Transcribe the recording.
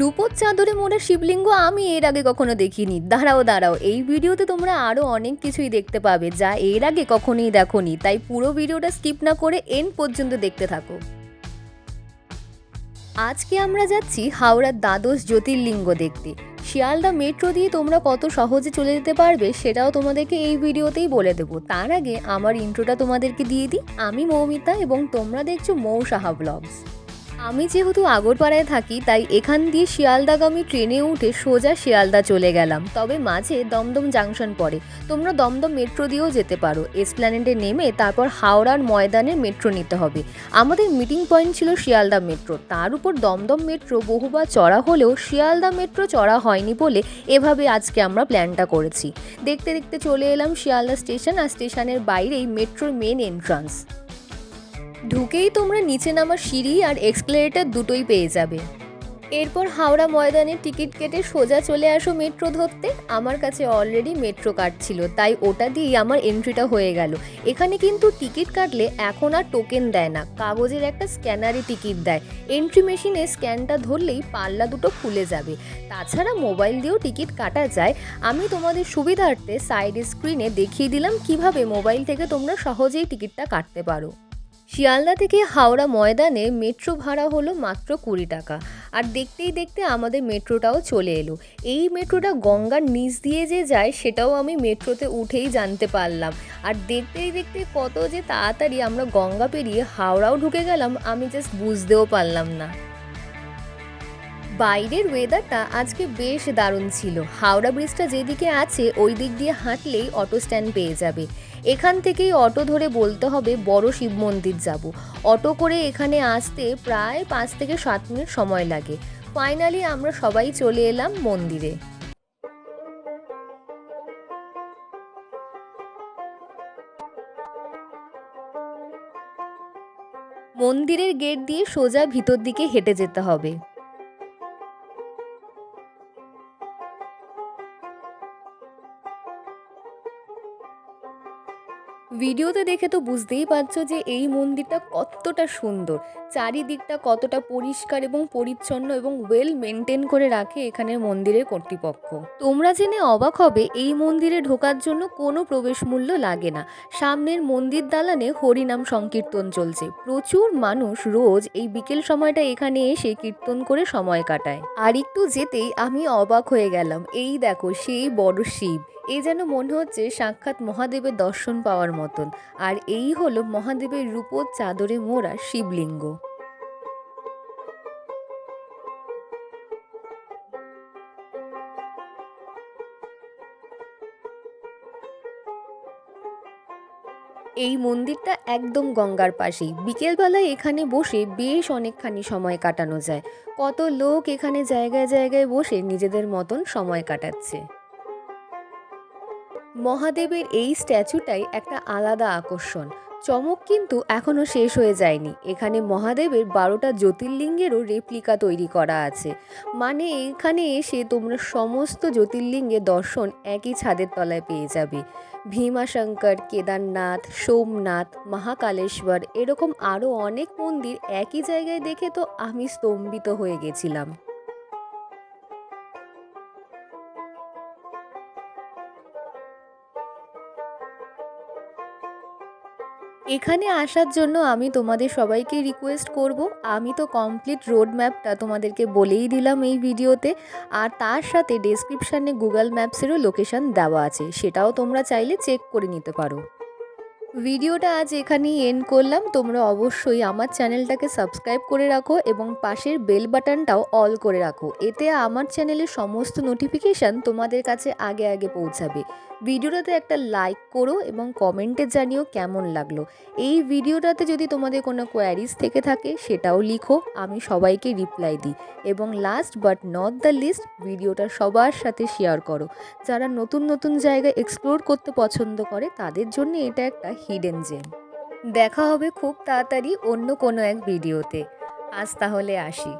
রূপোর চাদরে মোড়া শিবলিঙ্গ আমি এর আগে কখনো দেখিনি। দাঁড়াও দাঁড়াও, এই ভিডিওতে তোমরা আরও অনেক কিছুই দেখতে পাবে যা এর আগে কখনোই দেখোনি। তাই পুরো ভিডিওটা স্কিপ না করে এন পর্যন্ত দেখতে থাকো। আজকে আমরা যাচ্ছি হাওড়ার দ্বাদশ জ্যোতির্লিঙ্গ দেখতে। শিয়ালদা মেট্রো দিয়ে তোমরা কত সহজে চলে যেতে পারবে সেটাও তোমাদেরকে এই ভিডিওতেই বলে দেবো। তার আগে আমার ইন্ট্রোটা তোমাদেরকে দিয়ে দিই। আমি মৌমিতা এবং তোমরা দেখছ মৌ সাহা ব্লগস আমি যেহেতু আগরপাড়ায় থাকি, তাই এখান দিয়ে শিয়ালদাগামী ট্রেনে উঠে সোজা শিয়ালদা চলে গেলাম। তবে মাঝে দমদম জাংশন পড়ে। তোমরা দমদম মেট্রো দিয়েও যেতে পারো। এসপ্ল্যানেডে নেমে তারপর হাওড়ার ময়দানে মেট্রো নিতে হবে। আমাদের মিটিং পয়েন্ট ছিল শিয়ালদা মেট্রো। তার উপর দমদম মেট্রো বহুবার চড়া হলেও শিয়ালদা মেট্রো চড়া হয়নি বলে এভাবে আজকে আমরা প্ল্যানটা করেছি। দেখতে দেখতে চলে এলাম শিয়ালদা স্টেশন, আর স্টেশনের বাইরেই মেট্রোর মেন এন্ট্রান্স। ঢুকেই তোমরা নিচে নামার সিঁড়ি আর এক্সক্লেরেটার দুটোই পেয়ে যাবে। এরপর হাওড়া ময়দানে টিকিট কেটে সোজা চলে আসো মেট্রো ধরতে। আমার কাছে অলরেডি মেট্রো কার্ড ছিল, তাই ওটা দিয়েই আমার এন্ট্রিটা হয়ে গেল। এখানে কিন্তু টিকিট কাটলে এখন আর টোকেন দেয় না, কাগজের একটা স্ক্যানারে টিকিট দেয়। এন্ট্রি মেশিনে স্ক্যানটা ধরলেই পাল্লা দুটো খুলে যাবে। তাছাড়া মোবাইল দিয়েও টিকিট কাটা যায়। আমি তোমাদের সুবিধার্থে সাইড স্ক্রিনে দেখিয়ে দিলাম কীভাবে মোবাইল থেকে তোমরা সহজেই টিকিটটা কাটতে পারো। শিয়ালদা থেকে হাওড়া ময়দানে মেট্রো ভাড়া হলো মাত্র কুড়ি টাকা। আর দেখতেই দেখতে আমাদের মেট্রোটাও চলে এলো। এই মেট্রোটা গঙ্গার নিচ দিয়ে যে যায়, সেটাও আমি মেট্রোতে উঠেই জানতে পারলাম। আর দেখতেই দেখতে কত যে তাড়াতাড়ি আমরা গঙ্গা পেরিয়ে হাওড়াও ঢুকে গেলাম, আমি জাস্ট বুঝতেও পারলাম না। বাইরের ওয়েদারটা আজকে বেশ দারুণ ছিল। হাওড়া ব্রিজটা যেদিকে আছে, ওই দিক দিয়ে হাঁটলেই অটো স্ট্যান্ড পেয়ে যাবে। এখান থেকেই অটো ধরে বলতে হবে, বড় শিব মন্দির যাব। অটো করে এখানে আসতে প্রায় পাঁচ থেকে সাত মিনিট সময় লাগে। ফাইনালি আমরা সবাই চলে এলাম মন্দিরে। মন্দিরের গেট দিয়ে সোজা ভিতর দিকে হেঁটে যেতে হবে। ভিডিওতে দেখে তো বুঝতেই পারছ যে এই মন্দিরটা কতটা সুন্দর। চারিদিকটা কতটা পরিষ্কার এবং পরিচ্ছন্ন এবং ওয়েল মেনটেন করে রাখে এখানের মন্দিরের কর্তৃপক্ষ। তোমরা জেনে অবাক হবে, এই মন্দিরে ঢোকার জন্য কোনো প্রবেশ মূল্য লাগে না। সামনের মন্দির দালানে হরিনাম সংকীর্তন চলছে। প্রচুর মানুষ রোজ এই বিকেল সময়টা এখানে এসে কীর্তন করে সময় কাটায়। আর একটু যেতেই আমি অবাক হয়ে গেলাম। এই দেখো, সেই বড় শিব। এই যেন মনে হচ্ছে সাক্ষাৎ মহাদেবের দর্শন পাওয়ার মতন। আর এই হলো মহাদেবের রূপোর চাদরে মোড়া শিবলিঙ্গ। এই মন্দিরটা একদম গঙ্গার পাশেই। বিকেলবেলায় এখানে বসে বেশ অনেকখানি সময় কাটানো যায়। কত লোক এখানে জায়গায় জায়গায় বসে নিজেদের মতন সময় কাটাচ্ছে। মহাদেবের এই স্ট্যাচুটাই একটা আলাদা আকর্ষণ। চমক কিন্তু এখনও শেষ হয়ে যায়নি। এখানে মহাদেবের বারোটা জ্যোতির্লিঙ্গেরও রেপ্লিকা তৈরি করা আছে। মানে এখানে এসে তোমরা সমস্ত জ্যোতির্লিঙ্গের দর্শন একই ছাদের তলায় পেয়ে যাবে। ভীমাশঙ্কর, কেদারনাথ, সোমনাথ, মহাকালেশ্বর, এরকম আরও অনেক মন্দির একই জায়গায় দেখে তো আমি স্তম্ভিত হয়ে গেছিলাম। এখানে আসার জন্য আমি তোমাদের সবাইকে রিকোয়েস্ট করব। আমি তো কমপ্লিট রোড ম্যাপটা তোমাদেরকে বলেই দিলাম এই ভিডিওতে। আর তার সাথে ডেসক্রিপশানে গুগল ম্যাপসেরও লোকেশান দেওয়া আছে। সেটাও তোমরা চাইলে চেক করে নিতে পারো। ভিডিওটা আজ এখানেই এন্ড করলাম। তোমরা অবশ্যই আমার চ্যানেলটাকে সাবস্ক্রাইব করে রাখো এবং পাশের বেল বাটনটাও অল করে রাখো। এতে আমার চ্যানেলের সমস্ত নোটিফিকেশান তোমাদের কাছে আগে আগে পৌঁছাবে। ভিডিওটাতে একটা লাইক করো এবং কমেন্টে জানিও কেমন লাগল। এই ভিডিওটাতে যদি তোমাদের কোনো কোয়ারিজ থেকে থাকে সেটাও লিখো, আমি সবাইকে রিপ্লাই দিই। এবং last but not the least ভিডিওটা সবার সাথে শেয়ার করো। যারা নতুন নতুন জায়গা এক্সপ্লোর করতে পছন্দ করে, তাদের জন্য এটা একটা হিডেন জেম দেখা হবে খুব তাড়াতাড়ি অন্য কোনো এক ভিডিওতে আজ তাহলে আসি।